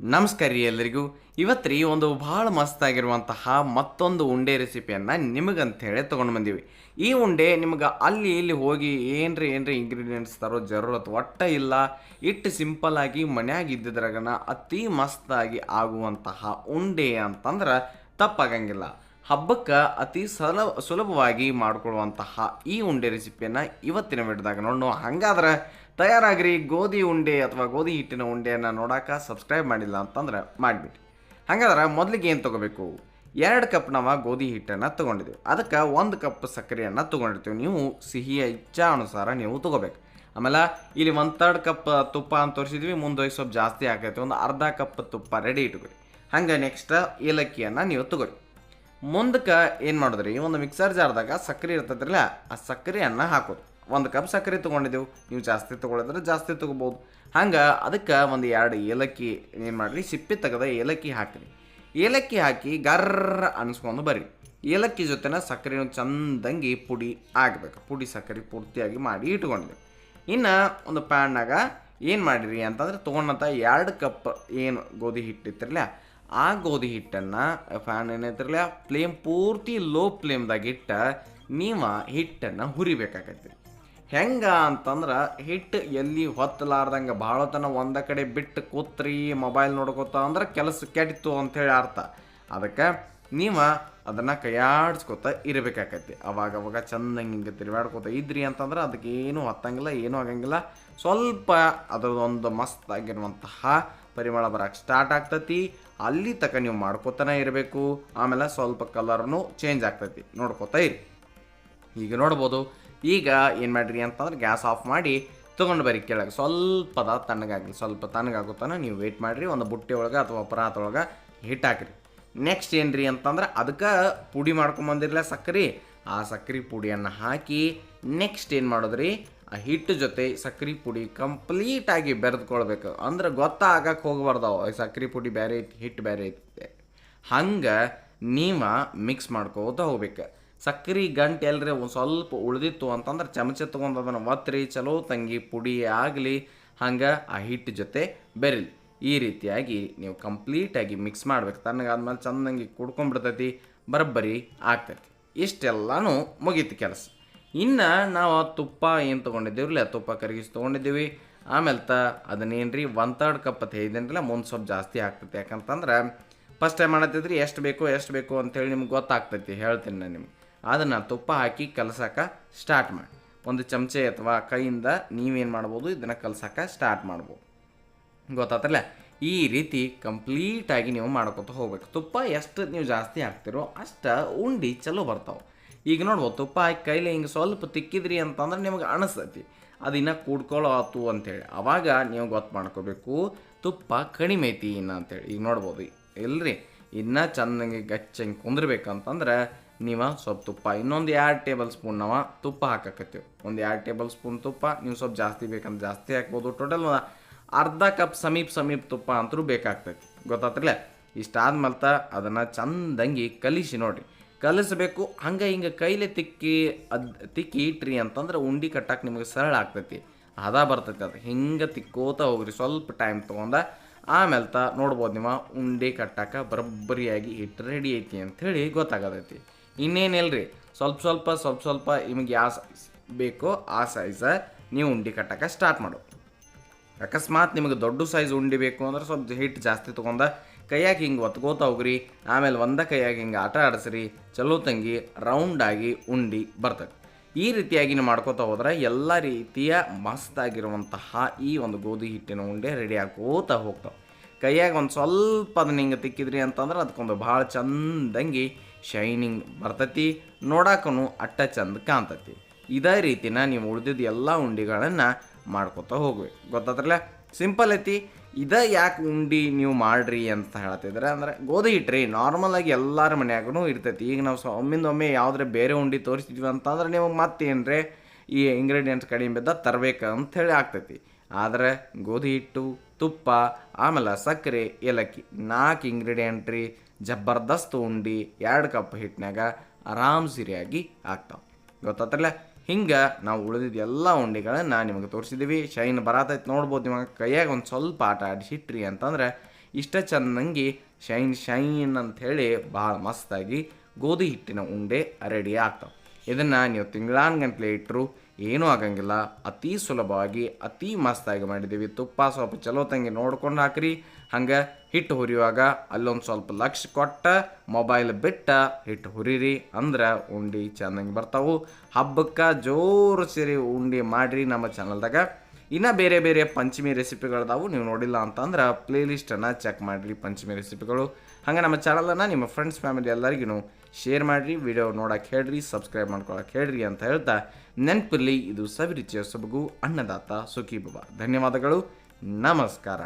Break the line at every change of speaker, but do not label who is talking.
ನಮಸ್ಕಾರ ರೀ ಎಲ್ಲರಿಗೂ ಇವತ್ತು ರೀ ಒಂದು ಭಾಳ ಮಸ್ತಾಗಿರುವಂತಹ ಮತ್ತೊಂದು ಉಂಡೆ ರೆಸಿಪಿಯನ್ನು ನಿಮಗಂತ ಹೇಳಿ ತೊಗೊಂಡು ಬಂದೀವಿ. ಈ ಉಂಡೆ ನಿಮ್ಗೆ ಅಲ್ಲಿ ಇಲ್ಲಿ ಹೋಗಿ ಏನ್ರಿ ಏನ್ರಿ ಇಂಗ್ರೀಡಿಯೆಂಟ್ಸ್ ತರೋ ಜರೂರತ್ ಒಟ್ಟ ಇಲ್ಲ. ಇಟ್ಟು ಸಿಂಪಲ್ ಆಗಿ ಮನ್ಯಾಗ ಇದ್ದಿದ್ರಾಗನ ಅತಿ ಮಸ್ತಾಗಿ ಆಗುವಂತಹ ಉಂಡೆ ಅಂತಂದ್ರೆ ತಪ್ಪಾಗಂಗಿಲ್ಲ. ಹಬ್ಬಕ್ಕೆ ಅತಿ ಸಲ, ಸುಲಭವಾಗಿ ಮಾಡಿಕೊಳ್ಳುವಂತಹ ಈ ಉಂಡೆ ರೆಸಿಪಿಯನ್ನು ಇವತ್ತಿನ ವಿಡಿಯೋದಾಗ ನೋಡೋಣ ಹಾಗಾದ್ರೆ ತಯಾರಾಗ್ರಿ. ಗೋಧಿ ಉಂಡೆ ಅಥವಾ ಗೋಧಿ ಹಿಟ್ಟಿನ ಉಂಡೆಯನ್ನು ನೋಡಾಕ ಸಬ್ಸ್ಕ್ರೈಬ್ ಮಾಡಿಲ್ಲ ಅಂತಂದ್ರೆ ಮಾಡಿಬಿಡಿ. ಹಾಗಾದ್ರೆ ಮೊದಲಿಗೆ ಏನು ತೊಗೋಬೇಕು? ಎರಡು ಕಪ್ ನಾವು ಗೋಧಿ ಹಿಟ್ಟನ್ನು ತೊಗೊಂಡಿದ್ದೀವಿ ಅದಕ್ಕೆ ಒಂದು ಕಪ್ ಸಕ್ಕರೆಯನ್ನು ತೊಗೊಂಡಿರ್ತೀವಿ. ನೀವು ಸಿಹಿಯ ಇಚ್ಛಾ ಅನುಸಾರ ನೀವು ತೊಗೋಬೇಕು. ಆಮೇಲೆ ಇಲ್ಲಿ ಒಂದು ತರ್ಡ್ ಕಪ್ ತುಪ್ಪ ಅಂತ ತೋರಿಸಿದ್ವಿ. ಮುಂದೋಗಿ ಸ್ವಲ್ಪ ಜಾಸ್ತಿ ಆಗೈತೆ ಒಂದು ಅರ್ಧ ಕಪ್ ತುಪ್ಪ ರೆಡಿ ಇಟ್ಕೊರಿ. ಹಂಗೆ ನೆಕ್ಸ್ಟ್ ಏಲಕ್ಕಿಯನ್ನು ನೀವು ತಗೋರಿ. ಮುಂದಕ್ಕೆ ಏನು ಮಾಡಿದ್ರಿ? ಒಂದು ಮಿಕ್ಸರ್ ಜಾರ್ದಾಗ ಸಕ್ಕರೆ ಇರ್ತದ್ರಲ್ಲ ಆ ಸಕ್ಕರೆಯನ್ನು ಹಾಕೋದು. ಒಂದು ಕಪ್ ಸಕ್ಕರೆ ತೊಗೊಂಡಿದ್ದೆವು ನೀವು ಜಾಸ್ತಿ ತೊಗೊಳಿದ್ರೆ ಜಾಸ್ತಿ ತೊಗೋಬೋದು ಹಂಗೆ ಅದಕ್ಕೆ ಒಂದು ಎರಡು ಏಲಕ್ಕಿ ಏನು ಮಾಡಿರಿ? ಸಿಪ್ಪೆ ತೆಗೆದ ಏಲಕ್ಕಿ ಹಾಕಿರಿ. ಏಲಕ್ಕಿ ಹಾಕಿ ಗರ್ರ ಅನಿಸ್ಕೊಂಡು ಬರ್ರಿ. ಏಲಕ್ಕಿ ಜೊತೆನ ಸಕ್ಕರೆನೂ ಚಂದಂಗಿ ಪುಡಿ ಆಗಬೇಕು. ಪುಡಿ ಸಕ್ಕರೆ ಪೂರ್ತಿಯಾಗಿ ಮಾಡಿ ಇಟ್ಕೊಂಡಿದ್ದೆವು ಇನ್ನು ಒಂದು ಪ್ಯಾನ್ನಾಗ ಏನು ಮಾಡಿರಿ ಅಂತಂದ್ರೆ ತೊಗೊಂಡಂಥ ಎರಡು ಕಪ್ ಏನು ಗೋಧಿ ಹಿಟ್ಟಿತ್ತಿರಲ್ಲ ಆ ಗೋಧಿ ಹಿಟ್ಟನ್ನು ಫ್ಯಾನ್ ಏನೈತಿರಲ್ಲ ಫ್ಲೇಮ್ ಪೂರ್ತಿ ಲೋ ಫ್ಲೇಮ್ದಾಗ ಇಟ್ಟ ನೀವು ಹಿಟ್ಟನ್ನು ಹುರಿಬೇಕಾಗತ್ತೆ. ಹೆಂಗೆ ಅಂತಂದ್ರೆ ಹಿಟ್ಟು ಎಲ್ಲಿ ಹೊತ್ತಲಾರ್ದಂಗೆ ಭಾಳ ತನ ಒಂದ ಕಡೆ ಬಿಟ್ಟು ಕೂತ್ರಿ ಮೊಬೈಲ್ ನೋಡ್ಕೋತ ಅಂದ್ರೆ ಕೆಲಸ ಕೆಟ್ಟಿತ್ತು ಅಂಥೇಳಿ ಅರ್ಥ. ಅದಕ್ಕೆ ನೀವು ಅದನ್ನು ಕೈಯಾಡಿಸ್ಕೊತ ಇರಬೇಕಾಕತಿ ಅವಾಗ ಅವಾಗ ಚಂದಂಗೆ ಹಿಂಗೆ ತಿರುಗಾಡ್ಕೊತ ಇದ್ರಿ ಅಂತಂದ್ರೆ ಅದಕ್ಕೆ ಏನೂ ಹೊತ್ತಂಗಿಲ್ಲ ಏನೂ ಆಗಂಗಿಲ್ಲ. ಸ್ವಲ್ಪ ಅದರದೊಂದು ಮಸ್ತ್ ಆಗಿರುವಂತಹ ಪರಿಮಳ ಬರಕ್ಕೆ ಸ್ಟಾರ್ಟ್ ಆಗ್ತತಿ. ಅಲ್ಲಿ ತಕ ನೀವು ಮಾಡ್ಕೋತಾನೆ ಇರಬೇಕು. ಆಮೇಲೆ ಸ್ವಲ್ಪ ಕಲರ್ನು ಚೇಂಜ್ ಆಗ್ತೈತಿ. ನೋಡ್ಕೋತಾ ಇರಿ. ಈಗ ನೋಡ್ಬೋದು. ಈಗ ಏನು ಮಾಡಿರಿ ಅಂತಂದ್ರೆ ಗ್ಯಾಸ್ ಆಫ್ ಮಾಡಿ ತೊಗೊಂಡು ಬರ್ರಿ ಕೆಳಗೆ. ಸ್ವಲ್ಪ ಅದ ತಣ್ಣಗಾಗಲಿ. ಸ್ವಲ್ಪ ತಣ್ಣಗಾಗುತ್ತಾನೆ ನೀವು ವೆಯ್ಟ್ ಮಾಡಿರಿ. ಒಂದು ಬುಟ್ಟಿ ಒಳಗೆ ಅಥವಾ ಪರಾತ ಒಳಗೆ ಹಿಟ್ಟು ಹಾಕಿರಿ. ನೆಕ್ಸ್ಟ್ ಏನು ರೀ ಅಂತಂದ್ರೆ ಅದಕ್ಕೆ ಪುಡಿ ಮಾಡ್ಕೊಂಬಂದಿರಲ್ಲ ಸಕ್ಕರೆ ಆ ಸಕ್ಕರೆ ಪುಡಿಯನ್ನು ಹಾಕಿ ನೆಕ್ಸ್ಟ್ ಏನು ಮಾಡೋದ್ರಿ? ಆ ಹಿಟ್ಟು ಜೊತೆ ಸಕ್ಕರೆ ಪುಡಿ ಕಂಪ್ಲೀಟಾಗಿ ಬೆರೆದ್ಕೊಳ್ಬೇಕು. ಅಂದ್ರೆ ಗೊತ್ತಾಗಕ್ಕೆ ಹೋಗ್ಬಾರ್ದವು ಸಕ್ಕರೆ ಪುಡಿ ಬೇರೆ ಐತಿ, ಹಿಟ್ಟು ಬೇರೆ ಐತಿ. ಹಂಗೆ ನೀವು ಮಿಕ್ಸ್ ಮಾಡ್ಕೋತ ಹೋಗ್ಬೇಕು. ಸಕ್ಕರೆ ಗಂಟು ಎಲ್ರಿ ಒಂದು ಸ್ವಲ್ಪ ಉಳಿದಿತ್ತು ಅಂತಂದ್ರೆ ಚಮಚ ತೊಗೊಂಡು ಅದನ್ನು ಒತ್ತರಿ, ಚಲೋ ತಂಗಿ ಪುಡಿ ಆಗಲಿ, ಹಂಗೆ ಆ ಹಿಟ್ಟು ಜೊತೆ ಬೆರಿಲಿ ಈ ರೀತಿಯಾಗಿ ನೀವು ಕಂಪ್ಲೀಟಾಗಿ ಮಿಕ್ಸ್ ಮಾಡ್ಬೇಕು. ತಣ್ಣಗಾದ್ಮೇಲೆ ಚಂದಂಗೆ ಕುಡ್ಕೊಂಡ್ಬಿಡ್ತೈತಿ, ಬರಬ್ಬರಿ ಆಗ್ತೈತಿ. ಇಷ್ಟೆಲ್ಲನೂ ಮುಗೀತು ಕೆಲಸ. ಇನ್ನು ನಾವು ತುಪ್ಪ ಏನು ತೊಗೊಂಡಿದ್ದೀವ್ರಲ್ಲ ತುಪ್ಪ ಕರಗಿಸಿ ತೊಗೊಂಡಿದ್ದೀವಿ. ಆಮೇಲೆ ತ ಅದನ್ನೇನು ರೀ ಒನ್ ತರ್ಡ್ ಕಪ್ ಅಂತ ಹೇಳಿದೇನ್ರಲ್ಲ ಮುಂದೆ ಸ್ವಲ್ಪ ಜಾಸ್ತಿ ಆಗ್ತೈತಿ. ಯಾಕಂತಂದ್ರೆ ಫಸ್ಟ್ ಟೈಮ್ ಮಾಡತ್ತಿದ್ರಿ, ಎಷ್ಟು ಬೇಕು ಎಷ್ಟು ಬೇಕು ಅಂತೇಳಿ ನಿಮ್ಗೆ ಗೊತ್ತಾಗ್ತೈತಿ, ಹೇಳ್ತೀನಿ ನಾನು ನಿಮ್ಗೆ. ಅದನ್ನು ತುಪ್ಪ ಹಾಕಿ ಕಲಸಕ್ಕೆ ಸ್ಟಾರ್ಟ್ ಮಾಡಿ. ಒಂದು ಚಮಚೆ ಅಥವಾ ಕೈಯಿಂದ ನೀವೇನು ಮಾಡ್ಬೋದು, ಇದನ್ನು ಕಲಸಕ್ಕೆ ಸ್ಟಾರ್ಟ್ ಮಾಡ್ಬೋದು. ಗೊತ್ತಾತಲ್ಲ? ಈ ರೀತಿ ಕಂಪ್ಲೀಟಾಗಿ ನೀವು ಮಾಡ್ಕೊತ ಹೋಗ್ಬೇಕು. ತುಪ್ಪ ಎಷ್ಟು ನೀವು ಜಾಸ್ತಿ ಹಾಕ್ತಿರೋ ಅಷ್ಟು ಉಂಡಿ ಚಲೋ ಬರ್ತಾವೆ. ಈಗ ನೋಡ್ಬೋದು ತುಪ್ಪ ಹಾಕಿ ಕೈಲಿ ಹಿಂಗೆ ಸ್ವಲ್ಪ ತಿಕ್ಕಿದ್ರಿ ಅಂತಂದ್ರೆ ನಿಮಗೆ ಅನಿಸ್ತೈತಿ. ಅದು ಇನ್ನೂ ಕೂಡ್ಕೊಳ್ಳೋ ಆತು ಅಂತೇಳಿ. ಅವಾಗ ನೀವು ಗೊತ್ತು ಮಾಡ್ಕೋಬೇಕು, ತುಪ್ಪ ಕಡಿಮೆ ಐತಿ ಇನ್ನು ಅಂತೇಳಿ. ಈಗ ನೋಡ್ಬೋದು ಇಲ್ಲರಿ ಇನ್ನೂ ಚೆಂದಂಗೆ ಗಚ್ಚಂಗೆ ಕುಂದಿರ್ಬೇಕಂತಂದ್ರೆ ನೀವು ಸ್ವಲ್ಪ ತುಪ್ಪ, ಇನ್ನೊಂದು ಎರಡು ಟೇಬಲ್ ಸ್ಪೂನ್ ನಾವು ತುಪ್ಪ ಹಾಕಕತ್ತೀವಿ. ಒಂದು ಎರಡು ಟೇಬಲ್ ಸ್ಪೂನ್ ತುಪ್ಪ, ನೀವು ಸ್ವಲ್ಪ ಜಾಸ್ತಿ ಬೇಕಂದ್ರೆ ಜಾಸ್ತಿ ಹಾಕ್ಬೋದು. ಟೋಟಲ್ ಅರ್ಧ ಕಪ್ ಸಮೀಪ ಸಮೀಪ ತುಪ್ಪ ಅಂತರೂ ಬೇಕಾಗ್ತೈತಿ. ಗೊತ್ತಾತ್ರಲ್ಲ ಇಷ್ಟಾದ್ಮೇಲೆ ತ ಅದನ್ನು ಚಂದಂಗಿ ಕಲಿಸಿ ನೋಡಿರಿ. ಕಲಿಸ್ಬೇಕು, ಹಂಗೆ ಹಿಂಗೆ ಕೈಲೇ ತಿಕ್ಕಿ, ಅದು ತಿಕ್ಕಿ ಇಟ್ರಿ ಅಂತಂದ್ರೆ ಉಂಡಿ ಕಟ್ಟಕ್ಕೆ ನಿಮಗೆ ಸರಳ ಆಗ್ತೈತಿ. ಹದ ಬರ್ತೈತಿ ಅದು. ಹಿಂಗೆ ತಿಕ್ಕೋತ ಹೋಗ್ರಿ. ಸ್ವಲ್ಪ ಟೈಮ್ ತೊಗೊಂಡ ಆಮೇಲೆ ತ ನೋಡ್ಬೋದು ನಿಮ್ಮ ಉಂಡೆ ಕಟ್ಟಕ್ಕೆ ಬರಬ್ಬರಿಯಾಗಿ ಹಿಟ್ಟು ರೆಡಿ ಐತಿ ಅಂಥೇಳಿ ಗೊತ್ತಾಗತೈತಿ. ಇನ್ನೇನಿಲ್ರಿ? ಸ್ವಲ್ಪ ಸ್ವಲ್ಪ ಸ್ವಲ್ಪ ಸ್ವಲ್ಪ ನಿಮಗೆ ಯಾವ ಸೈಜ್ ಬೇಕೋ ಆ ಸೈಜ ನೀವು ಉಂಡೆ ಕಟ್ಟಕ್ಕೆ ಸ್ಟಾರ್ಟ್ ಮಾಡು. ಅಕಸ್ಮಾತ್ ನಿಮಗೆ ದೊಡ್ಡ ಸೈಜ್ ಉಂಡಿ ಬೇಕು ಅಂದ್ರೆ ಸ್ವಲ್ಪ ಹಿಟ್ಟು ಜಾಸ್ತಿ ತೊಗೊಂಡ ಕೈಯಾಗ ಹಿಂಗೆ ಒತ್ಕೋತ ಹೋಗ್ರಿ ಆಮೇಲೆ ಒಂದ ಕೈಯಾಗಿ ಹಿಂಗೆ ಆಟ ಆಡಿಸ್ರಿ, ಚಲೋ ತಂಗಿ ರೌಂಡಾಗಿ ಉಂಡಿ ಬರ್ತದೆ. ಈ ರೀತಿಯಾಗಿ ನೀವು ಮಾಡ್ಕೋತಾ ಹೋದ್ರೆ ಎಲ್ಲ ರೀತಿಯ ಮಸ್ತಾಗಿರುವಂತಹ ಈ ಒಂದು ಗೋಧಿ ಹಿಟ್ಟಿನ ಉಂಡೆ ರೆಡಿ ಆಗೋತಾ ಹೋಗ್ತಾವೆ. ಕೈಯಾಗ ಒಂದು ಸ್ವಲ್ಪ ಅದನ್ನ ಹಿಂಗೆ ತಿಕ್ಕಿದ್ರಿ ಅಂತಂದ್ರೆ ಅದಕ್ಕೊಂದು ಭಾಳ ಚಂದಂಗಿ ಶೈನಿಂಗ್ ಬರ್ತತಿ, ನೋಡಾಕನು ಅಟ್ಟ ಚಂದ ಕಾಣ್ತತಿ. ಇದೇ ರೀತಿನ ನೀವು ಉಳಿದಿದ್ದ ಎಲ್ಲ ಉಂಡಿಗಳನ್ನು ಮಾಡ್ಕೋತಾ ಹೋಗ್ಬೇಕು ಗೊತ್ತಾದ್ರಲ್ಲ ಸಿಂಪಲ್ ಐತಿ. ಇದ ಯಾಕೆ ಉಂಡಿ ನೀವು ಮಾಡ್ರಿ ಅಂತ ಹೇಳ್ತಿದ್ರೆ ಅಂದ್ರೆ ಗೋಧಿ ಹಿಟ್ರಿ ನಾರ್ಮಲ್ ಆಗಿ ಎಲ್ಲರ ಮನ್ಯಾಗೂ ಇರ್ತೈತಿ. ಈಗ ನಾವು ಒಮ್ಮಿಂದೊಮ್ಮೆ ಒಮ್ಮಿಂದ ಒಮ್ಮೆ ಯಾವುದ್ರೆ ಬೇರೆ ಉಂಡಿ ತೋರಿಸ್ತಿದ್ವಿ ಅಂತಂದ್ರೆ ನಿಮಗೆ ಏನ್ರಿ ಈ ಇಂಗ್ರೀಡಿಯೆಂಟ್ಸ್ ಕಡಿಮೆ ಬಿದ್ದ ತರಬೇಕು ಅಂಥೇಳಿ ಆಗ್ತೈತಿ. ಆದರೆ ಗೋಧಿ ಹಿಟ್ಟು, ತುಪ್ಪ, ಆಮೇಲೆ ಸಕ್ಕರೆ, ಏಲಕ್ಕಿ ನಾಲ್ಕು ಇಂಗ್ರೀಡಿಯೆಂಟ್ ರೀ, ಜಬರ್ದಸ್ತ್ ಉಂಡಿ, ಎರಡು ಕಪ್ ಹಿಟ್ಟಿನಾಗ ಆರಾಮ್ ಸಿರಿಯಾಗಿ ಆಗ್ತಾವೆ ಗೊತ್ತಾತ್ರಲ್ಲ? ಹಿಂಗೆ ನಾವು ಉಳಿದಿದ್ದ ಎಲ್ಲ ಉಂಡೆಗಳನ್ನು ನಿಮಗೆ ತೋರಿಸಿದ್ದೀವಿ. ಶೈನ್ ಬರತೈತೆ ನೋಡ್ಬೋದು. ನಿಮಗೆ ಕೈಯಾಗ ಒಂದು ಸ್ವಲ್ಪ ಆಟ ಆಡಿಸಿಟ್ರಿ ಅಂತಂದ್ರೆ ಇಷ್ಟ ಚಂದಂಗಿ ಶೈನ್ ಶೈನ್ ಅಂಥೇಳಿ ಭಾಳ ಮಸ್ತಾಗಿ ಗೋಧಿ ಹಿಟ್ಟಿನ ಉಂಡೆ ರೆಡಿ ಆಗ್ತಾವೆ. ಇದನ್ನು ನೀವು ತಿಂಗಳಾನ್ಗಂಟ್ಲೆ ಇಟ್ಟರು ಏನೂ ಆಗಂಗಿಲ್ಲ. ಅತಿ ಸುಲಭವಾಗಿ, ಅತಿ ಮಸ್ತಾಗಿ ಮಾಡಿದ್ದೀವಿ. ತುಪ್ಪ ಸ್ವಲ್ಪ ಚಲೋ ತಂಗಿ ನೋಡ್ಕೊಂಡು ಹಾಕ್ರಿ. ಹಂಗೆ ಹಿಟ್ಟು ಹುರಿಯುವಾಗ ಅಲ್ಲೊಂದು ಸ್ವಲ್ಪ ಲಕ್ಷ ಕೊಟ್ಟ ಮೊಬೈಲ್ ಬಿಟ್ಟ ಹಿಟ್ಟು ಹುರಿರಿ. ಅಂದ್ರೆ ಉಂಡೆ ಚೆನ್ನಾಗಿ ಬರ್ತಾವು. ಹಬ್ಬಕ್ಕೆ ಜೋರು ಸೇರಿ ಉಂಡೆ ಮಾಡಿರಿ ನಮ್ಮ ಚಾನಲ್ದಾಗ. ಇನ್ನೂ ಬೇರೆ ಬೇರೆ ಪಂಚಮಿ ರೆಸಿಪಿಗಳದಾವು, ನೀವು ನೋಡಿಲ್ಲ ಅಂತಂದ್ರೆ ಪ್ಲೇಲಿಸ್ಟನ್ನು ಚೆಕ್ ಮಾಡಿರಿ ಪಂಚಮಿ ರೆಸಿಪಿಗಳು. ಹಂಗೆ ನಮ್ಮ ಚಾನಲನ್ನು ನಿಮ್ಮ ಫ್ರೆಂಡ್ಸ್ ಫ್ಯಾಮಿಲಿ ಎಲ್ಲರಿಗೂ ಶೇರ್ ಮಾಡಿರಿ ವಿಡಿಯೋ ನೋಡಕ್ಕೆ ಹೇಳ್ರಿ ಸಬ್ಸ್ಕ್ರೈಬ್ ಮಾಡ್ಕೊಳಕ್ಕೆ ಹೇಳ್ರಿ ಅಂತ ಹೇಳ್ತಾ ನೆನಪಿರಲಿ. ಇದು ಸವಿರುಚಿಯ ಸೊಬಗು, ಅನ್ನದಾತ ಸುಖಿ ಬಾಬಾ. ಧನ್ಯವಾದಗಳು. ನಮಸ್ಕಾರ.